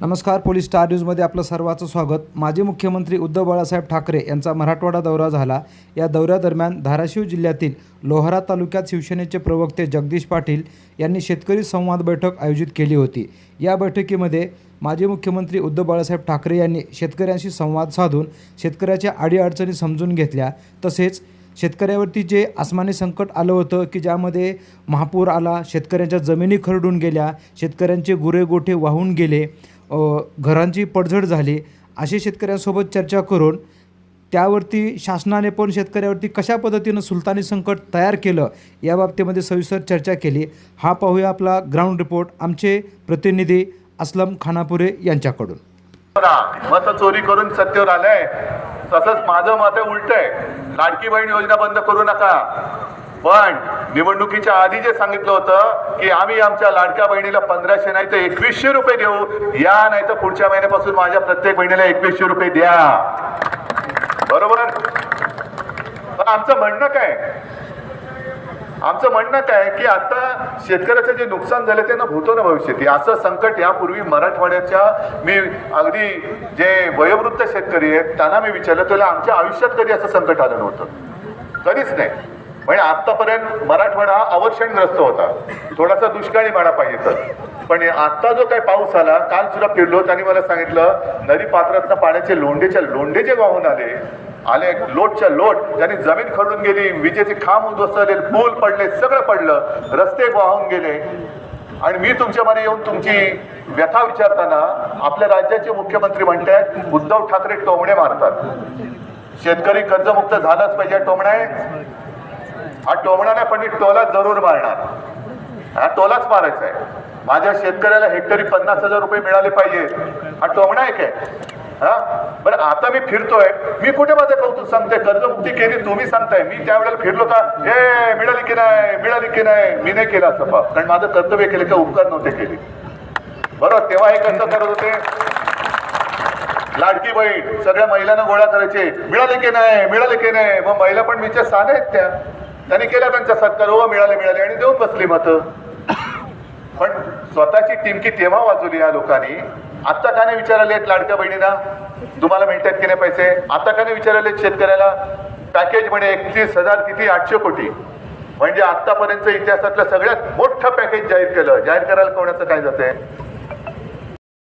नमस्कार police star न्यूजमध्ये आपलं सर्वांचं स्वागत. माजी मुख्यमंत्री उद्धव बाळासाहेब ठाकरे यांचा मराठवाडा दौरा झाला. या दौऱ्यादरम्यान धाराशिव जिल्ह्यातील लोहारा तालुक्यात शिवसेनेचे प्रवक्ते जगदीश पाटील यांनी शेतकरी संवाद बैठक आयोजित केली होती. या बैठकीमध्ये माजी मुख्यमंत्री उद्धव बाळासाहेब ठाकरे यांनी शेतकऱ्यांशी संवाद साधून शेतकऱ्याच्या अडीअडचणी समजून घेतल्या. तसेच शेतकऱ्यावरती जे आसमानी संकट आलं होतं की ज्यामध्ये महापूर आला शेतकऱ्यांच्या जमिनी खरडून गेल्या शेतकऱ्यांचे गुरे गोठे वाहून गेले घरांची पडझड झाली. असे शेतकऱ्यांसोबत चर्चा करून त्यावरती शासनाने पण शेतकऱ्यावरती कशा पद्धतीनं सुलतानी संकट तयार केलं या बाबतीमध्ये सविस्तर चर्चा केली. हा पाहूया आपला ग्राउंड रिपोर्ट. आमचे प्रतिनिधी असलम खानापुरे यांच्याकडून. मत चोरी करून सत्तेवर आलंय. तसंच माझं मत उलट आहे लाडकी बहीण योजना बंद करू नका. पण निवडणुकीच्या आधी जे सांगितलं होतं की आम्ही आमच्या लाडक्या बहिणीला पंधराशे नाही तर एकवीसशे रुपये देऊ या नाही तर पुढच्या महिन्यापासून माझ्या प्रत्येक बहिणीला एकवीसशे रुपये द्या. बरोबर? पण आमचं म्हणणं काय? आमचं म्हणणं काय की आता शेतकऱ्याचं जे नुकसान झालं ते ना भूतो ना भविष्यात. असं संकट यापूर्वी मराठवाड्याच्या मी अगदी जे वयोवृद्ध शेतकरी आहेत त्यांना मी विचारलं तुला आमच्या आयुष्यात कधी असं संकट आलं नव्हतं? कधीच नाही. म्हणजे आतापर्यंत मराठवाडा हा अवर्षणग्रस्त होता. थोडासा दुष्काळी माडा पाहिजे तर पण आता जो काही पाऊस आला काल सुद्धा फिरलो त्यांनी मला सांगितलं नदी पात्रातनं पाण्याचे लोंढेच्या लोंढे जे वाहून आले. आले लोटच्या लोट. त्यांनी जमीन खडून गेली विजेचे खांब उद्ध्वस्तले पूल पडले सगळं पडलं. रस्ते वाहून गेले. आणि मी तुमच्यामध्ये येऊन तुमची व्यथा विचारताना आपल्या राज्याचे मुख्यमंत्री म्हणतात उद्धव ठाकरे टोमणे मारतात. शेतकरी कर्जमुक्त झालाच पाहिजे टोमणे. हा टोमणा नाही पण मी टोला जरूर मारणार. हा टोलाच मारायचा आहे. माझ्या शेतकऱ्याला हेक्टरी पन्नास हजार रुपये मिळाले पाहिजे. हा टोमणा आहे. काय हा? बरं आता मी फिरतोय. मी कुठे माझं कौतुक सांगते कर्जमुक्ती केली तुम्ही सांगताय. मी त्यावेळेला फिरलो का? हे मिळाली की नाही? मिळाली की नाही? मी नाही केला असं कारण माझं कर्तव्य केले का उपकार नव्हते केले. बरोबर तेव्हा हे कसं करत होते? लाडकी बहीण सगळ्या महिलांना गोळा करायचे. मिळाले की नाही? मिळाले की नाही? मग महिला पण मीच्या साने आहेत त्या. त्यांनी केला त्यांचा सत्कार हो मिळाले मिळाले आणि देऊन बसली मत पण स्वतःची टिमकी तेव्हा वाजवली या लोकांनी. आता का नाही विचारले आहेत लाडक्या बहिणींना तुम्हाला मिळतात की नाही पैसे? आता का नाही विचारले आहेत शेतकऱ्याला पॅकेज म्हणे एकतीस हजार किती? आठशे कोटी. म्हणजे आतापर्यंत इतिहासातलं सगळ्यात मोठं पॅकेज जाहीर केलं. जाहीर करायला कोणाचं काय जाते